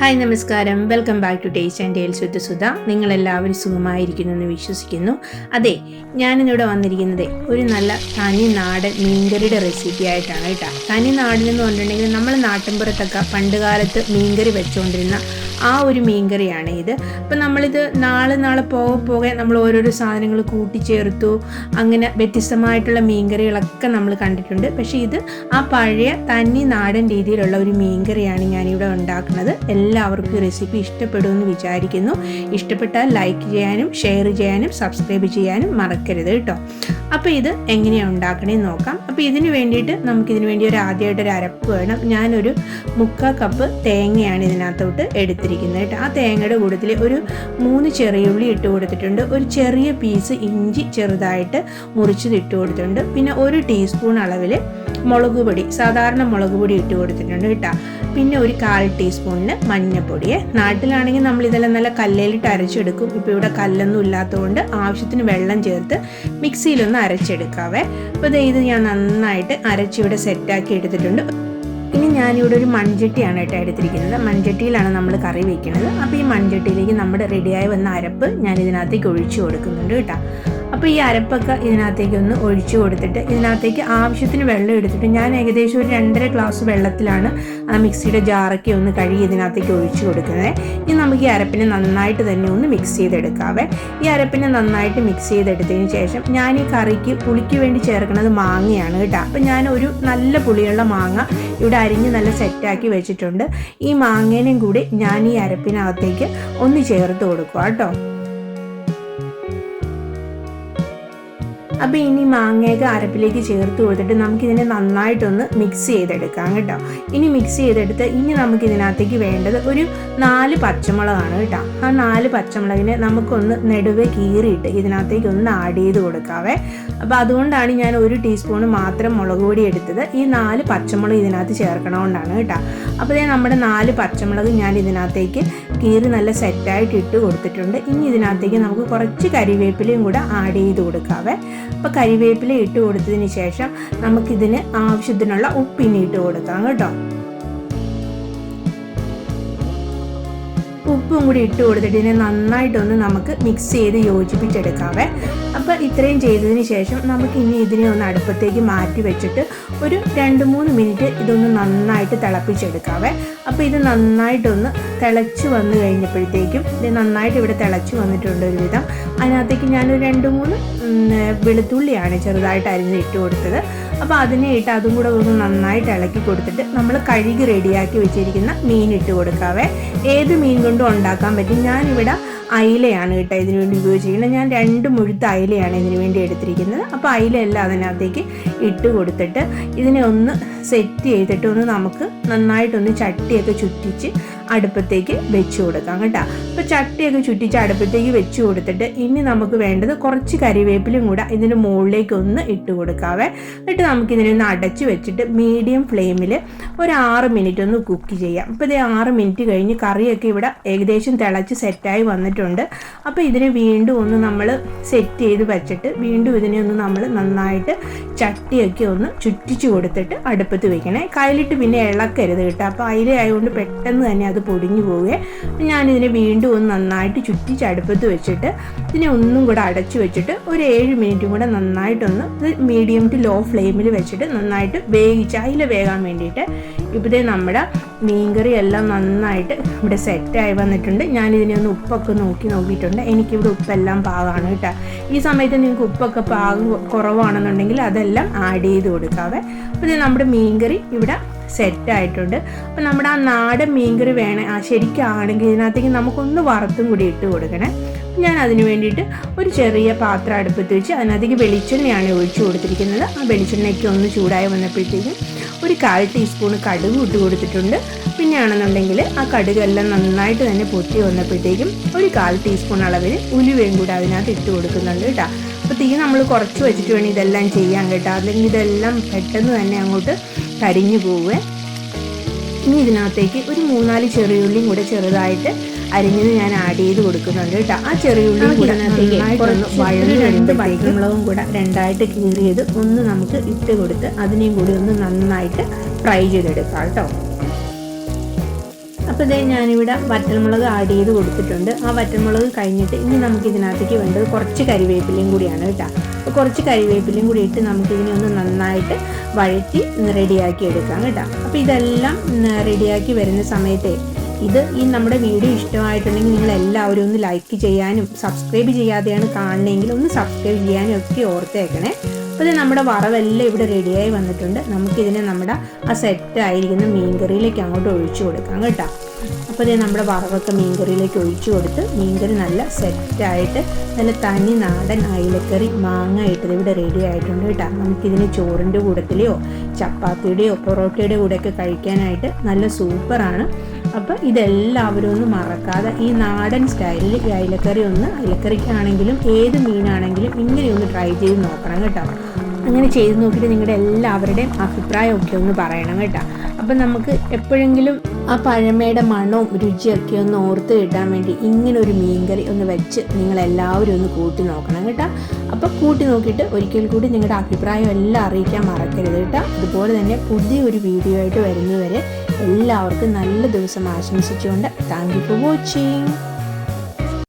Hi നമസ്കാരം. Welcome back to taste and tales with Sudha. നിങ്ങളെല്ലാവരും സുഖമായിരിക്കുന്നു എന്ന് വിശ്വസിക്കുന്നു. അതെ ഞാനിന്നിവിടെ വന്നിരിക്കുന്നത് ഒരു നല്ല തനി നാടൻ മീൻകറിയുടെ റെസിപ്പി ആയിട്ടാണ് കേട്ടോ. തനി നാടൻ എന്ന് പറഞ്ഞിട്ടുണ്ടെങ്കിൽ നമ്മൾ നാട്ടിൻപുറത്തൊക്കെ പണ്ട് കാലത്ത് മീൻകറി വെച്ചുകൊണ്ടിരുന്ന ആ ഒരു മീൻകറിയാണ് ഇത്. അപ്പം നമ്മളിത് നാളെ നാളെ പോകെ പോകെ നമ്മൾ ഓരോരോ സാധനങ്ങൾ കൂട്ടിച്ചേർത്തു. അങ്ങനെ വ്യത്യസ്തമായിട്ടുള്ള മീൻകറികളൊക്കെ നമ്മൾ കണ്ടിട്ടുണ്ട്. പക്ഷേ ഇത് ആ പഴയ തനി നാടൻ രീതിയിലുള്ള ഒരു മീൻകറിയാണ് ഞാനിവിടെ ഉണ്ടാക്കുന്നത്. എല്ലാവർക്കും റെസിപ്പി ഇഷ്ടപ്പെടുമെന്ന് വിചാരിക്കുന്നു. ഇഷ്ടപ്പെട്ടാൽ ലൈക്ക് ചെയ്യാനും ഷെയർ ചെയ്യാനും സബ്സ്ക്രൈബ് ചെയ്യാനും മറക്കരുത് കേട്ടോ. അപ്പോൾ ഇത് എങ്ങനെയാണ് ഉണ്ടാക്കണേന്ന് നോക്കാം. അപ്പോൾ ഇതിന് വേണ്ടിയിട്ട് നമുക്കിതിന് വേണ്ടി ഒരു ആദ്യമായിട്ട് ഒരു അരപ്പ് വേണം. ഞാനൊരു മുക്കാൽ കപ്പ് തേങ്ങയാണ് ഇതിനകത്തോട്ട് എടുത്തിരിക്കുന്നത് കേട്ടോ. ആ തേങ്ങയുടെ കൂട്ടത്തിൽ ഒരു മൂന്ന് ചെറിയുള്ളി ഇട്ട് കൊടുത്തിട്ടുണ്ട്. ഒരു ചെറിയ പീസ് ഇഞ്ചി ചെറുതായിട്ട് മുറിച്ചത് ഇട്ട് കൊടുത്തിട്ടുണ്ട്. പിന്നെ ഒരു ടീസ്പൂൺ അളവിൽ മുളക് പൊടി സാധാരണ മുളക് പൊടി ഇട്ട് കൊടുത്തിട്ടുണ്ട് കേട്ടോ. പിന്നെ ഒരു കാൽ ടീസ്പൂണിന് മഞ്ഞൾപ്പൊടിയെ നാട്ടിലാണെങ്കിൽ നമ്മൾ ഇതെല്ലാം നല്ല കല്ലേലിട്ട് അരച്ചെടുക്കും. ഇപ്പോൾ ഇവിടെ കല്ലൊന്നും ഇല്ലാത്തതുകൊണ്ട് ആവശ്യത്തിന് വെള്ളം ചേർത്ത് മിക്സിയിലൊന്ന് അരച്ചെടുക്കാവേ. അപ്പോൾ ദേ ഇത് ഞാൻ നന്നായിട്ട് അരച്ചിവിടെ സെറ്റാക്കി എടുത്തിട്ടുണ്ട്. ഇനി ഞാനിവിടെ ഒരു മൺചട്ടിയാണ് കേട്ടോ എടുത്തിരിക്കുന്നത്. മൺചട്ടിയിലാണ് നമ്മൾ കറി വെക്കുന്നത്. അപ്പോൾ ഈ മൺചട്ടിയിലേക്ക് നമ്മുടെ റെഡിയായി വന്ന അരപ്പ് ഞാൻ ഇതിനകത്തേക്ക് ഒഴിച്ചു കൊടുക്കുന്നുണ്ട് കേട്ടോ. അപ്പോൾ ഈ അരപ്പൊക്കെ ഇതിനകത്തേക്ക് ഒന്ന് ഒഴിച്ചു കൊടുത്തിട്ട് ഇതിനകത്തേക്ക് ആവശ്യത്തിന് വെള്ളം എടുത്തിട്ട് ഞാൻ ഏകദേശം ഒരു രണ്ടര ഗ്ലാസ് വെള്ളത്തിലാണ് ആ മിക്സിയുടെ ജാറൊക്കെ ഒന്ന് കഴുകി ഇതിനകത്തേക്ക് ഒഴിച്ചു കൊടുക്കുന്നത്. ഇനി നമുക്ക് ഈ അരപ്പിനെ നന്നായിട്ട് തന്നെ ഒന്ന് മിക്സ് ചെയ്തെടുക്കാവേ. ഈ അരപ്പിനെ നന്നായിട്ട് മിക്സ് ചെയ്തെടുത്തതിന് ശേഷം ഞാൻ ഈ കറിക്ക് പുളിക്ക് വേണ്ടി ചേർക്കുന്നത് മാങ്ങയാണ് കേട്ടോ. അപ്പം ഞാൻ ഒരു നല്ല പുളിയുള്ള മാങ്ങ ഇവിടെ അരിഞ്ഞ് നല്ല സെറ്റാക്കി വെച്ചിട്ടുണ്ട്. ഈ മാങ്ങേനെയും കൂടി ഞാൻ ഈ അരപ്പിനകത്തേക്ക് ഒന്ന് ചേർത്ത് കൊടുക്കുക കേട്ടോ. അപ്പോൾ ഇനി മാങ്ങയൊക്കെ അരപ്പിലേക്ക് ചേർത്ത് കൊടുത്തിട്ട് നമുക്കിതിനെ നന്നായിട്ടൊന്ന് മിക്സ് ചെയ്തെടുക്കാം കേട്ടോ. ഇനി മിക്സ് ചെയ്തെടുത്ത് ഇനി നമുക്കിതിനകത്തേക്ക് വേണ്ടത് ഒരു നാല് പച്ചമുളകാണ് കേട്ടോ. ആ നാല് പച്ചമുളകിനെ നമുക്കൊന്ന് നെടുവെ കീറിയിട്ട് ഇതിനകത്തേക്ക് ഒന്ന് ആഡ് ചെയ്ത് കൊടുക്കാവേ. അപ്പോൾ അതുകൊണ്ടാണ് ഞാൻ ഒരു ടീസ്പൂൺ മാത്രം മുളക് പൊടി എടുത്തത്. ഈ നാല് പച്ചമുളക് ഇതിനകത്ത് ചേർക്കണോണ്ടാണ് കേട്ടോ. അപ്പോൾ ഞാൻ നമ്മുടെ നാല് പച്ചമുളക് ഞാൻ ഇതിനകത്തേക്ക് കീറി നല്ല സെറ്റായിട്ട് ഇട്ട് കൊടുത്തിട്ടുണ്ട്. ഇനി ഇതിനകത്തേക്ക് നമുക്ക് കുറച്ച് കരിവേപ്പിലയും കൂടെ ആഡ് ചെയ്ത് കൊടുക്കാവേ. അപ്പോൾ കരിവേപ്പില ഇട്ട് കൊടുത്തതിന് ശേഷം നമുക്കിതിന് ആവശ്യത്തിനുള്ള ഉപ്പിനി ഇട്ട് കൊടുക്കാം കേട്ടോ. ഉപ്പും കൂടി ഇട്ട് കൊടുത്തിട്ട് ഇതിനെ നന്നായിട്ടൊന്ന് നമുക്ക് മിക്സ് ചെയ്ത് യോജിപ്പിച്ചെടുക്കാവേ. അപ്പോൾ ഇത്രയും ചെയ്തതിന് ശേഷം നമുക്ക് ഇനി ഇതിനെ ഒന്ന് അടുപ്പത്തേക്ക് മാറ്റി വെച്ചിട്ട് ഒരു രണ്ട് മൂന്ന് മിനിറ്റ് ഇതൊന്ന് നന്നായിട്ട് തിളപ്പിച്ചെടുക്കാവേ. അപ്പോൾ ഇത് നന്നായിട്ടൊന്ന് തിളച്ച് വന്നു കഴിഞ്ഞപ്പോഴത്തേക്കും ഇത് നന്നായിട്ട് ഇവിടെ തിളച്ച് വന്നിട്ടുണ്ട് ഒരുവിധം. അതിനകത്തേക്ക് ഞാനൊരു രണ്ട് മൂന്ന് വെളുത്തുള്ളിയാണ് ചെറുതായിട്ട് അരിഞ്ഞ് ഇട്ട് കൊടുത്തത്. അപ്പോൾ അതിനെ ഇട്ട് അതും കൂടെ ഒന്ന് നന്നായിട്ട് ഇളക്കി കൊടുത്തിട്ട് നമ്മൾ കഴുകി റെഡിയാക്കി വെച്ചിരിക്കുന്ന മീൻ ഇട്ട് കൊടുക്കാവേ. ഏത് മീൻ കൊണ്ടും ഉണ്ടാക്കാൻ പറ്റും. ഞാനിവിടെ അയിലയാണ് കേട്ടോ ഇതിനു വേണ്ടി ഉപയോഗിച്ചിരിക്കുന്നത്. ഞാൻ രണ്ട് മുഴുത്ത അയിലയാണ് ഇതിനു വേണ്ടി എടുത്തിരിക്കുന്നത്. അപ്പോൾ അയിലയെല്ലാം അതിനകത്തേക്ക് ഇട്ട് കൊടുത്തിട്ട് ഇതിനെ ഒന്ന് സെറ്റ് ചെയ്തിട്ട് ഒന്ന് നമുക്ക് നന്നായിട്ടൊന്ന് ചട്ടിയൊക്കെ ചുറ്റിച്ച് അടുപ്പത്തേക്ക് വെച്ച് കൊടുക്കാം കേട്ടോ. അപ്പോൾ ചട്ടിയൊക്കെ ചുറ്റിച്ച് അടുപ്പത്തേക്ക് വെച്ച് കൊടുത്തിട്ട് ഇനി നമുക്ക് വേണ്ടത് കുറച്ച് കരിവേപ്പിലും കൂടെ ഇതിന്റെ മുകളിലേക്ക് ഒന്ന് ഇട്ട് കൊടുക്കാവേ. എന്നിട്ട് നമുക്കിതിനെ ഒന്ന് അടച്ച് വെച്ചിട്ട് മീഡിയം ഫ്ലെയിമിൽ ഒരു ആറ് മിനിറ്റ് ഒന്ന് കുക്ക് ചെയ്യാം. അപ്പോൾ ഇത് ആറ് മിനിറ്റ് കഴിഞ്ഞ് കറിയൊക്കെ ഇവിടെ ഏകദേശം തിളച്ച് സെറ്റായി വന്നിട്ടുണ്ട്. അപ്പോൾ ഇതിനെ വീണ്ടും ഒന്ന് നമ്മൾ സെറ്റ് ചെയ്ത് വെച്ചിട്ട് വീണ്ടും ഇതിനെ ഒന്ന് നമ്മൾ നന്നായിട്ട് ചട്ടിയൊക്കെ ഒന്ന് ചുറ്റിച്ച് കൊടുത്തിട്ട് അടുപ്പത്ത് വെക്കണേ. കയ്യിലിട്ട് പിന്നെ ഇളക്കരുത് കേട്ടോ. അപ്പോൾ അയിലായതുകൊണ്ട് പെട്ടെന്ന് തന്നെ അത് പൊടിഞ്ഞു പോവുകയെ. ഞാനിതിനെ വീണ്ടും ഒന്ന് നന്നായിട്ട് ചുറ്റി ചടുപ്പത്ത് വെച്ചിട്ട് ഇതിനെ ഒന്നും കൂടെ അടച്ചു വെച്ചിട്ട് ഒരു ഏഴ് മിനിറ്റും കൂടെ നന്നായിട്ടൊന്ന് മീഡിയം ടു ലോ ഫ്ലെയിമിൽ വെച്ചിട്ട് നന്നായിട്ട് വേവിച്ച് അതിൽ വേകാൻ വേണ്ടിയിട്ട് ഇപ്പോഴത്തെ നമ്മുടെ മീൻകറി എല്ലാം നന്നായിട്ട് ഇവിടെ സെറ്റായി വന്നിട്ടുണ്ട്. ഞാനിതിനെ ഒന്ന് ഉപ്പൊക്കെ നോക്കി നോക്കിയിട്ടുണ്ട്. എനിക്കിവിടെ ഉപ്പെല്ലാം പാകമാണ് കേട്ടോ. ഈ സമയത്ത് നിങ്ങൾക്ക് ഉപ്പൊക്കെ പാകം കുറവാണെന്നുണ്ടെങ്കിൽ അതെല്ലാം ആഡ് ചെയ്ത് കൊടുക്കാവേ. അപ്പോൾ നമ്മുടെ മീൻകറി ഇവിടെ സെറ്റ് ആയിട്ടുണ്ട് അപ്പം നമ്മുടെ ആ നാടൻ മീൻകറി വേണേ ആ ശരിക്കാണെങ്കിൽ ഇതിനകത്തേക്ക് നമുക്കൊന്ന് വറുത്തും കൂടി ഇട്ട് കൊടുക്കണേ. ഞാൻ അതിന് വേണ്ടിയിട്ട് ഒരു ചെറിയ പാത്രം അടുപ്പത്ത് വെച്ച് അതിനകത്തേക്ക് വെളിച്ചെണ്ണയാണ് ഒഴിച്ചു കൊടുത്തിരിക്കുന്നത്. ആ വെളിച്ചെണ്ണയ്ക്ക് ഒന്ന് ചൂടായി വന്നപ്പോഴത്തേക്കും ഒരു കാൽ ടീസ്പൂൺ കടുക് ഇട്ട് കൊടുത്തിട്ടുണ്ട്. പിന്നെ ആണെന്നുണ്ടെങ്കിൽ ആ കടുകെല്ലാം നന്നായിട്ട് തന്നെ പൊട്ടി വന്നപ്പോഴത്തേക്കും ഒരു കാൽ ടീസ്പൂൺ അളവിൽ ഉലുവയും കൂടെ അതിനകത്ത് ഇട്ട് കൊടുക്കുന്നുണ്ട് കേട്ടോ. അപ്പോൾ തീ നമ്മൾ കുറച്ച് വെച്ചിട്ട് വേണം ഇതെല്ലാം ചെയ്യാൻ കേട്ടോ. അല്ലെങ്കിൽ ഇതെല്ലാം പെട്ടെന്ന് തന്നെ അങ്ങോട്ട് കരിഞ്ഞു പോവുക ഇനി ഇതിനകത്തേക്ക് ഒരു മൂന്നാൽ ചെറിയുള്ളിയും കൂടെ ചെറുതായിട്ട് അരിഞ്ഞത് ഞാൻ ആഡ് ചെയ്ത് കൊടുക്കുന്നുണ്ട് കേട്ടോ. ആ ചെറിയുള്ളി പച്ചമുളകും കൂടെ രണ്ടായിട്ട് കീറിയത് ഒന്ന് നമുക്ക് ഇട്ട് കൊടുത്ത് അതിനെയും കൂടി ഒന്ന് നന്നായിട്ട് ഫ്രൈ ചെയ്തെടുക്കാം കേട്ടോ. അപ്പോൾ ഇതേ ഞാനിവിടെ വറ്റൽമുളക് ആഡ് ചെയ്ത് കൊടുത്തിട്ടുണ്ട്. ആ വറ്റൽമുളക് കഴിഞ്ഞിട്ട് ഇനി നമുക്ക് ഇതിനകത്തേക്ക് വേണ്ടത് കുറച്ച് കരിവേപ്പിലയും കൂടിയാണ് കേട്ടോ. കുറച്ച് കരിവേപ്പിലയും കൂടി ഇട്ട് നമുക്കിതിനെ ഒന്ന് നന്നായിട്ട് വഴറ്റി റെഡിയാക്കി എടുക്കാം കേട്ടോ. അപ്പോൾ ഇതെല്ലാം റെഡിയാക്കി വരുന്ന സമയത്തെ ഇത് ഈ നമ്മുടെ വീഡിയോ ഇഷ്ടമായിട്ടുണ്ടെങ്കിൽ നിങ്ങൾ എല്ലാവരും ഒന്ന് ലൈക്ക് ചെയ്യാനും സബ്സ്ക്രൈബ് ചെയ്യാതെയാണ് കാണണമെങ്കിൽ ഒന്ന് സബ്സ്ക്രൈബ് ചെയ്യാനും ഒക്കെ ഓർത്തേക്കണേ. അപ്പോൾ ഇത് നമ്മുടെ വറവെല്ലാം ഇവിടെ റെഡിയായി വന്നിട്ടുണ്ട്. നമുക്കിതിനെ നമ്മുടെ ആ സെറ്റ് ആയിരിക്കുന്ന മീൻകറിയിലേക്ക് അങ്ങോട്ട് ഒഴിച്ചു കൊടുക്കാം കേട്ടോ. അപ്പോൾ ഇത് നമ്മുടെ വറവൊക്കെ മീൻകറിയിലേക്ക് ഒഴിച്ചു കൊടുത്ത് മീൻകറി നല്ല സെറ്റായിട്ട് നല്ല തനി നാടൻ അയിലക്കറി മാങ്ങ ഇട്ടത് ഇവിടെ റെഡി ആയിട്ടുണ്ട് കേട്ടോ. നമുക്കിതിന് ചോറിന്റെ കൂടത്തിലെയോ ചപ്പാത്തിയുടെയോ പൊറോട്ടയുടെ കൂടെയൊക്കെ കഴിക്കാനായിട്ട് നല്ല സൂപ്പറാണ്. അപ്പോൾ ഇതെല്ലാവരും ഒന്ന് മറക്കാതെ ഈ നാടൻ സ്റ്റൈലിൽ ഈ അയിലക്കറി ഒന്ന് അയിലക്കറിക്കാണെങ്കിലും ഏത് മീനാണെങ്കിലും ഇങ്ങനെയൊന്ന് ട്രൈ ചെയ്ത് നോക്കണം കേട്ടോ. അങ്ങനെ ചെയ്ത് നോക്കിയിട്ട് നിങ്ങളുടെ എല്ലാവരുടെയും അഭിപ്രായമൊക്കെ ഒന്ന് പറയണം കേട്ടോ. അപ്പം നമുക്ക് എപ്പോഴെങ്കിലും ആ പഴമയുടെ മണവും രുചിയൊക്കെ ഒന്ന് ഓർത്ത് കിട്ടാൻ വേണ്ടി ഇങ്ങനെ ഒരു മീൻകറി ഒന്ന് വെച്ച് നിങ്ങളെല്ലാവരും ഒന്ന് കൂട്ടി നോക്കണം കേട്ടോ. അപ്പോൾ കൂട്ടി നോക്കിയിട്ട് ഒരിക്കൽ കൂടി നിങ്ങളുടെ അഭിപ്രായം എല്ലാം അറിയിക്കാൻ മറക്കരുത് കേട്ടോ. അതുപോലെ തന്നെ പുതിയൊരു വീഡിയോ ആയിട്ട് വരുന്നതുവരെ എല്ലാവർക്കും നല്ല ദിവസം ആശംസിച്ചുകൊണ്ട് താങ്ക് യു ഫോർ വാച്ചിങ്.